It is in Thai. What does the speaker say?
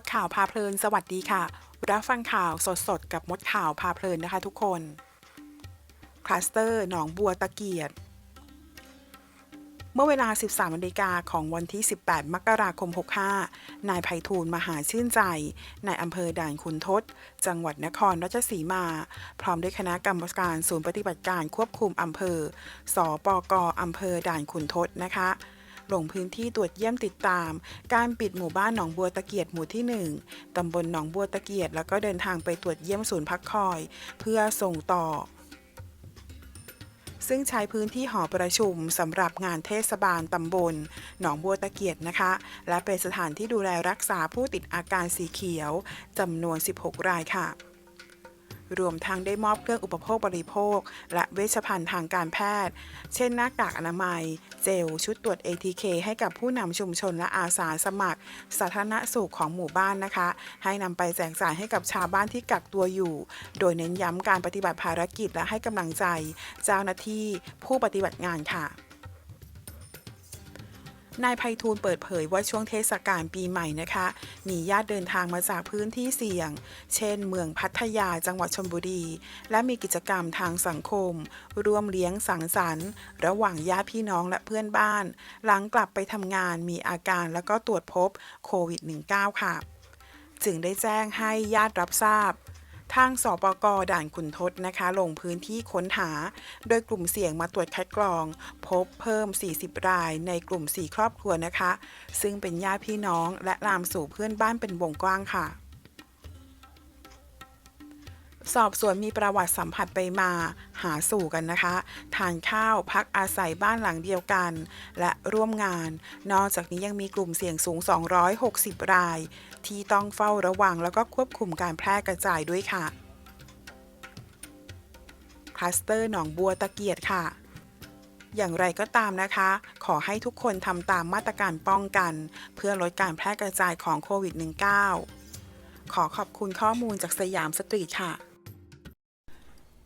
ดข่าวพาเพลิน สวัสดีค่ะ รับฟังข่าวสดๆ กับมดข่าวพาเพลินนะคะทุกคน คลัสเตอร์หนองบัวตะเกียด เมื่อเวลา 13นาฬิกาของวันที่ 18 มกราคม 65 นายไพฑูรย์มหาชื่นใจ นายอำเภอด่านขุนทด จังหวัดนครราชสีมา พร้อมด้วยคณะกรรมการศูนย์ปฏิบัติการควบคุมอำเภอสปกอำเภอด่านขุนทดนะคะ ลงพื้นที่ตรวจเยี่ยมติดตาม การปิดหมู่บ้านหนองบัวตะเกียดหมู่ที่ 1 ตำบลหนองบัวตะเกียด แล้วก็เดินทางไปตรวจเยี่ยมศูนย์พักคอย เพื่อส่งต่อ ซึ่งใช้พื้นที่หอประชุมสำหรับงานเทศบาลตำบล หนองบัวตะเกียดนะคะ และเป็นสถานที่ดูแลรักษาผู้ติดอาการสีเขียวจำนวน 16 รายค่ะ รวมทั้งได้มอบเครื่องอุปโภคบริโภค และเวชภัณฑ์ทางการแพทย์ เช่นหน้ากากอนามัย เจล ชุดตรวจ ATK ให้กับผู้นำชุมชนและอาสาสมัคร สาธารณสุขของหมู่บ้านนะคะ ให้นำไปแจกจ่ายให้กับชาวบ้านที่กักตัวอยู่ โดยเน้นย้ำการปฏิบัติภารกิจและให้กำลังใจ เจ้าหน้าที่ผู้ปฏิบัติงานค่ะ นายไพฑูรย์เปิดเผยว่าช่วงเทศกาลปีใหม่นะคะ มีญาติเดินทางมาจากพื้นที่เสี่ยง เช่น เมืองพัทยาจังหวัดชลบุรี และมีกิจกรรมทางสังคม ร่วมเลี้ยงสังสรรค์ ระหว่างญาติพี่น้องและเพื่อนบ้าน หลังกลับไปทำงานมีอาการแล้วก็ตรวจพบโควิด -19 ค่ะ จึงได้แจ้งให้ญาติรับทราบ ทางสปกด่านขุนทดนะคะ ลงพื้นที่ค้นหา โดยกลุ่มเสี่ยงมาตรวจคัดกรอง พบเพิ่ม 40 รายในกลุ่ม 4 ครอบครัวนะคะ ซึ่งเป็นญาติพี่น้องและลามสู่เพื่อนบ้านเป็นวงกว้างค่ะ สอบสวนมีประวัติสัมผัสไปมาหาสู่กันนะคะ ทานข้าวพักอาศัยบ้านหลังเดียวกัน และร่วมงาน นอกจากนี้ยังมีกลุ่มเสี่ยงสูง 260 ราย ที่ต้องเฝ้าระวังแล้วก็ควบคุมการแพร่กระจายด้วยค่ะ คลัสเตอร์หนองบัวตะเกียดค่ะอย่างไรก็ตามนะคะ ขอให้ทุกคนทำตามมาตรการป้องกัน เพื่อลดการแพร่กระจายของโควิด -19 ขอขอบคุณข้อมูลจากสยามสตรีทค่ะ